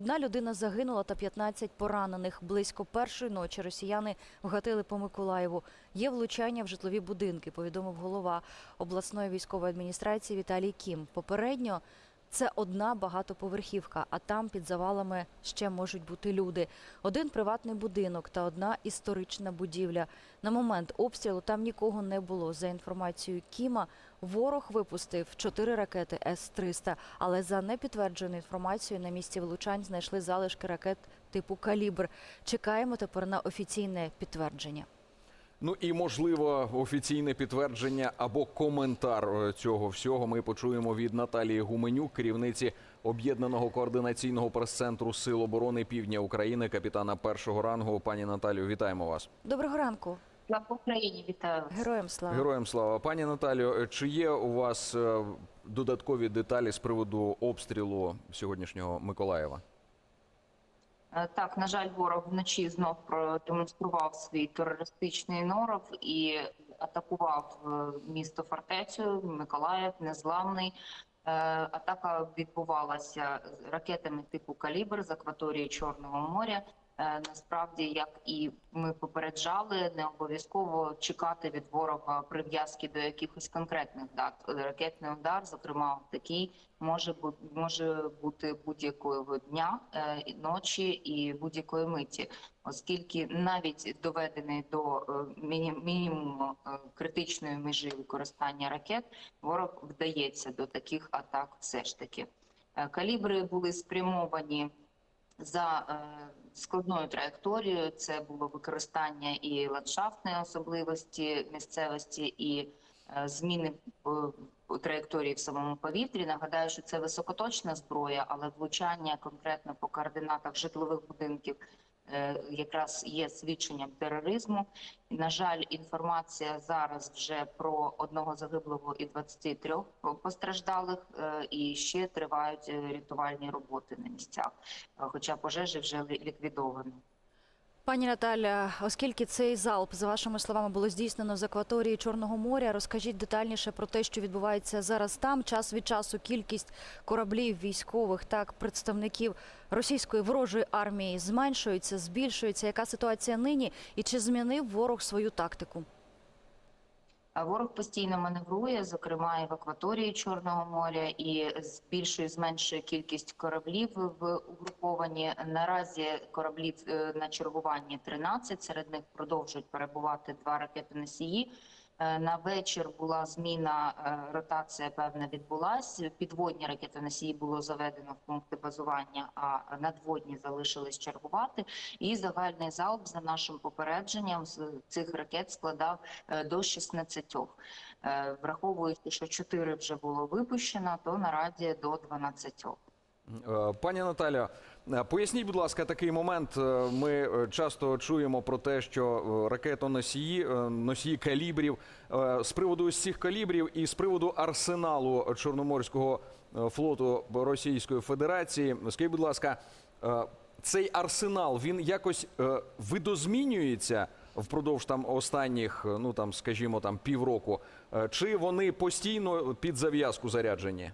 Одна людина загинула та 15 поранених. Близько першої ночі росіяни вгатили по Миколаєву. Є влучання в житлові будинки, повідомив голова обласної військової адміністрації Віталій Кім. Попередньо це одна багатоповерхівка, а там під завалами ще можуть бути люди. Один приватний будинок та одна історична будівля. На момент обстрілу там нікого не було. За інформацією Кіма, ворог випустив чотири ракети С-300, але за непідтвердженою інформацією на місці влучань знайшли залишки ракет типу «Калібр». Чекаємо тепер на офіційне підтвердження. Ну і можливо офіційне підтвердження або коментар е, цього всього ми почуємо від Наталії Гуменюк, керівниці об'єднаного координаційного прес-центру Сил оборони Півдня України, капітана першого рангу. Пані Наталію, вітаємо вас. Доброго ранку, Слава Україні, вітаю героям слава. Героям слава. Пані Наталію, е, чи є у вас е, додаткові деталі з приводу обстрілу сьогоднішнього Миколаєва? Е, Так, на жаль, ворог вночі знов продемонстрував свій терористичний норов і атакував е, місто фортецю Миколаїв, незламний. Е, Атака відбувалася ракетами типу «Калібр» з акваторії Чорного моря. Е, Насправді, як і ми попереджали, не обов'язково чекати від ворога прив'язки до якихось конкретних дат. Ракетний удар, зокрема, такий може бу- може бути будь-якого дня, е, ночі і будь-якої миті, оскільки навіть доведений до е, мінімуму критичної межі використання ракет, ворог вдається до таких атак. Все ж таки, калібри були спрямовані за е, складною траєкторією. Це було використання і ландшафтної особливості місцевості, і е, зміни траєкторії в самому повітрі. Нагадаю, що це високоточна зброя, але влучання конкретно по координатах житлових будинків якраз є свідченням тероризму. На жаль, інформація зараз вже про одного загиблого і 23 постраждалих, е, і ще тривають е, рятувальні роботи на місцях, Е, хоча пожежі вже лі- ліквідовані. Пані Наталя, оскільки цей залп, за вашими словами, було здійснено з акваторії Чорного моря, розкажіть детальніше про те, що відбувається зараз там. Час від часу кількість кораблів військових, так представників російської ворожої армії зменшується, збільшується. Яка ситуація нині? І чи змінив ворог свою тактику? Ворог постійно маневрує, зокрема і в акваторії Чорного моря, і збільшує зменшує кількість кораблів в угрупованні. Наразі кораблів е, на чергуванні 13, Серед них продовжують перебувати два ракети носії. Е, На вечір була зміна, е, ротація певна відбулась. Підводні ракети носії було заведено в пункти базування, а надводні залишились чергувати. І загальний залп за нашим попередженням з цих ракет складав е, до 16. Е, Враховуючи, що 4 вже було випущено, то наразі до 12. Е, Пані Наталя, поясніть, будь ласка, такий момент. Е, Ми е, часто чуємо про те, що е, ракетоносії, е, носії калібрів, е, з приводу ось цих калібрів і з приводу арсеналу Чорноморського е, флоту Російської Федерації. Скажіть, будь ласка, е, цей арсенал він якось е, видозмінюється впродовж там останніх, е, ну там, скажімо, там півроку, Е, чи вони постійно під зав'язку заряджені?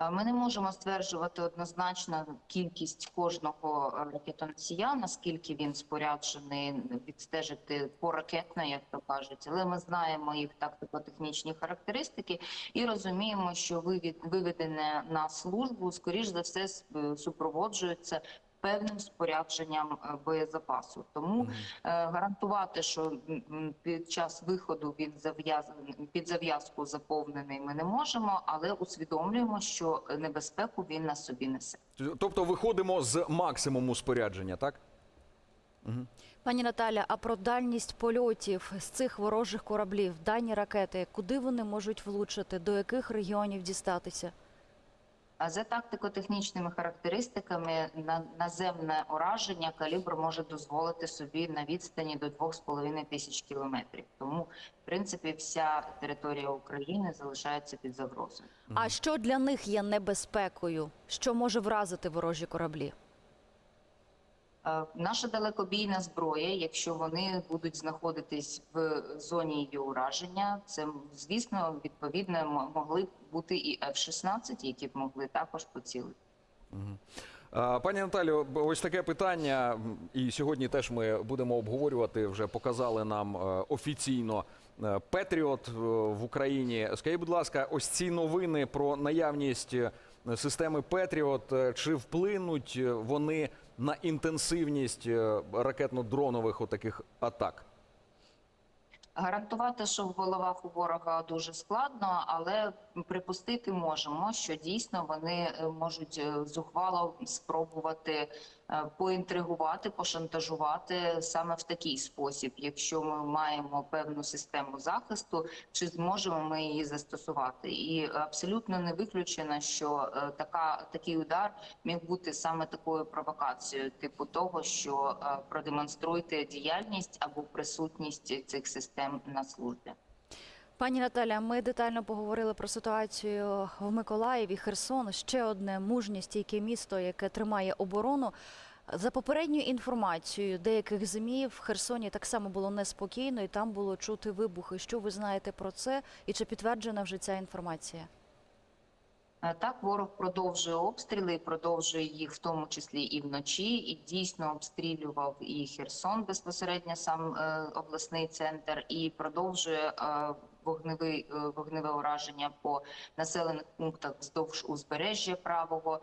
Ми не можемо стверджувати однозначно кількість кожного е, ракетоносія, наскільки він споряджений відстежити поракетно, як то кажуть, але ми знаємо їх тактико-технічні характеристики і розуміємо, що виведене на службу, скоріш за все, е, супроводжується. Певним спорядженням е, боєзапасу, тому е, гарантувати, що під час виходу він зав'язаний під зав'язку заповнений, ми не можемо, але усвідомлюємо, що небезпеку він на собі несе. Тобто виходимо з максимуму спорядження, так? Пані Наталя, а про дальність польотів з цих ворожих кораблів, дані ракети, куди вони можуть влучити, до яких регіонів дістатися? А за тактико-технічними характеристиками на наземне ураження калібр може дозволити собі на відстані до 2,5 тисяч кілометрів. Тому, в принципі, вся територія України залишається під загрозою. А що для них є небезпекою? Що може вразити ворожі кораблі? Е, Наша далекобійна зброя, якщо вони будуть знаходитись в зоні її ураження, це звісно відповідно могли б бути і F-16, які б могли також поцілити. Пані Наталю, ось таке питання, і сьогодні теж ми будемо обговорювати. Вже показали нам е, офіційно е, Петріот е, в Україні. Скажіть, будь ласка, ось ці новини про наявність е, системи Петріот, е, чи вплинуть е, вони на інтенсивність е, ракетно-дронових отаких атак? Гарантувати, що в головах у ворога дуже складно, але припустити можемо, що дійсно вони е, можуть е, зухвало спробувати е, поінтригувати, пошантажувати саме в такий спосіб. Якщо ми маємо певну систему захисту, чи зможемо ми її застосувати? І абсолютно не виключено, що така такий удар міг бути саме такою провокацією, типу того, що продемонструйте діяльність або присутність цих систем на службі. Пані Наталя, ми детально поговорили про ситуацію в Миколаєві, Херсон. Ще одне мужнє стійке місто, яке тримає оборону. За попередньою інформацією деяких змі в Херсоні так само було неспокійно, і там було чути вибухи. Що ви знаєте про це? І чи підтверджена вже ця інформація? Е, Так, ворог продовжує обстріли, продовжує їх в тому числі і вночі, і дійсно обстрілював і Херсон безпосередньо сам е, обласний центр, і продовжує е, вогневий е, вогневе ураження по населених пунктах вздовж узбережжя правого.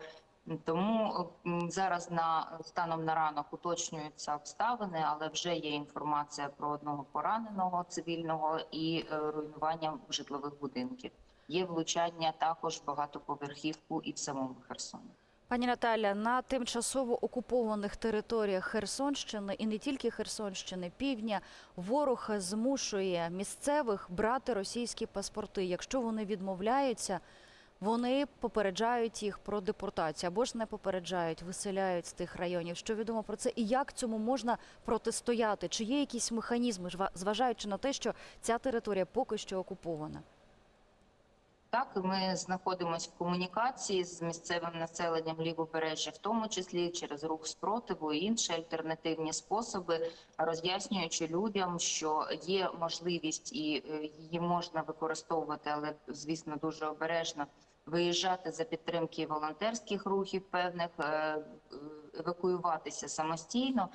Тому зараз на станом на ранок уточнюються обставини, але вже є інформація про одного пораненого цивільного і е, руйнування житлових будинків. Є влучання також багатоповерхівку і в самому Херсоні. Пані Наталя, на тимчасово окупованих територіях Херсонщини і не тільки Херсонщини, півдня ворог змушує місцевих брати російські паспорти. Якщо вони відмовляються, вони попереджають їх про депортацію або ж не попереджають, виселяють з тих районів. Що відомо про це і як цьому можна протистояти? Чи є якісь механізми, зважаючи на те, що ця територія поки що окупована? Так, ми знаходимося в комунікації з місцевим населенням лівобережжя, в тому числі через рух спротиву і інші альтернативні способи, роз'яснюючи людям, що є можливість і е, її можна використовувати, але звісно дуже обережно виїжджати за підтримки волонтерських рухів певних. е, е, Евакуюватися самостійно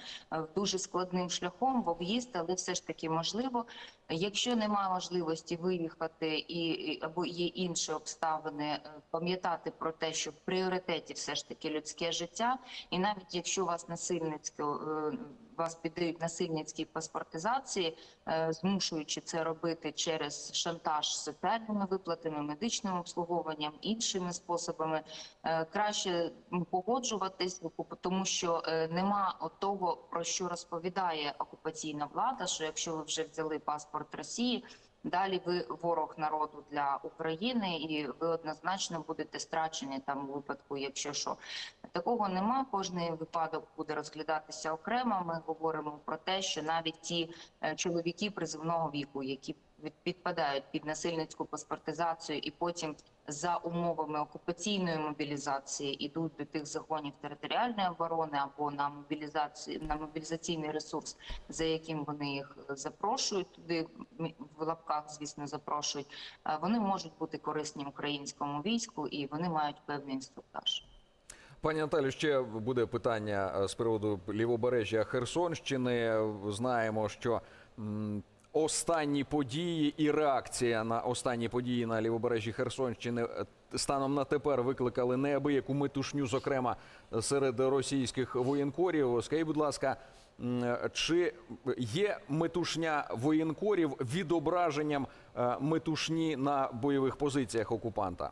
дуже складним шляхом в об'їзд, але все ж таки можливо. Якщо немає можливості виїхати і або є інші обставини, е, пам'ятати про те, що в пріоритеті все ж таки людське життя, і навіть якщо вас насильницько е, вас піддають насильницькій паспортизації, е, змушуючи це робити через шантаж соціальними виплатами, медичним обслуговуванням, іншими способами, краще погоджуватись, тому що нема того, про що розповідає окупаційна влада, що якщо ви вже взяли паспорт Росії, далі ви ворог народу для України, і ви однозначно будете страчені там у випадку, якщо що. Такого нема. Кожний випадок буде розглядатися окремо. Ми говоримо про те, що навіть ті е, чоловіки призивного віку, які підпадають під насильницьку паспортизацію, і потім за умовами окупаційної мобілізації йдуть до тих загонів територіальної оборони або на мобілізацію на мобілізаційний ресурс, за яким вони їх е, запрошують туди в лапках, звісно, запрошують. е, Вони можуть бути корисні українському війську і вони мають певний інструктаж. Пані Наталю, ще буде питання е, з приводу лівобережжя Херсонщини. Знаємо, що останні події і реакція на останні події на лівобережжі Херсонщини е, станом на тепер викликали неабияку метушню, зокрема серед російських воєнкорів. Скажіть, будь ласка, чи є метушня воєнкорів відображенням е, метушні на бойових позиціях окупанта?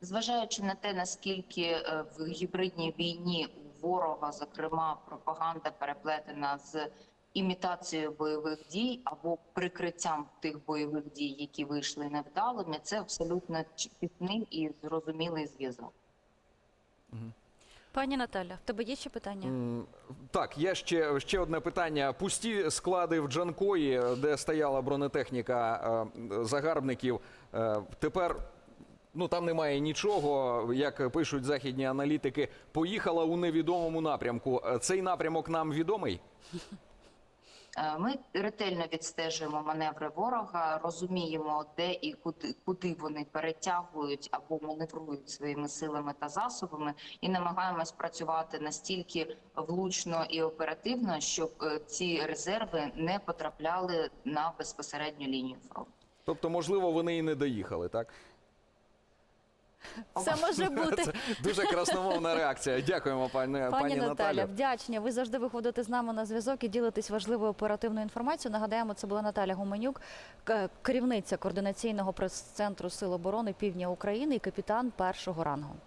Зважаючи на те, наскільки е, в гібридній війні ворога, зокрема, пропаганда переплетена з імітацією бойових дій або прикриттям тих бойових дій, які вийшли невдалими, це абсолютно чіткий і зрозумілий зв'язок. Пані Наталя, в тебе є ще питання? Так, є ще, ще одне питання. Пусті склади в Джанкої, де стояла бронетехніка е, загарбників. е, Тепер ну там немає нічого. Як пишуть західні аналітики, поїхала у невідомому напрямку. Е, Цей напрямок нам відомий? Е, Ми ретельно відстежуємо маневри ворога, розуміємо, де і куди, куди вони перетягують або маневрують своїми силами та засобами, і намагаємось працювати настільки влучно і оперативно, щоб е, ці резерви не потрапляли на безпосередню лінію фронту. Тобто, можливо, вони і не доїхали, так? Це може бути. Це дуже красномовна реакція. Дякуємо, пані, Пані, пані Наталя, вдячні. Ви завжди виходите з нами на зв'язок і ділитесь важливою оперативною інформацією. Нагадаємо, це була Наталя Гуменюк, керівниця координаційного прес-центру Сил оборони Півдня України і капітан першого рангу.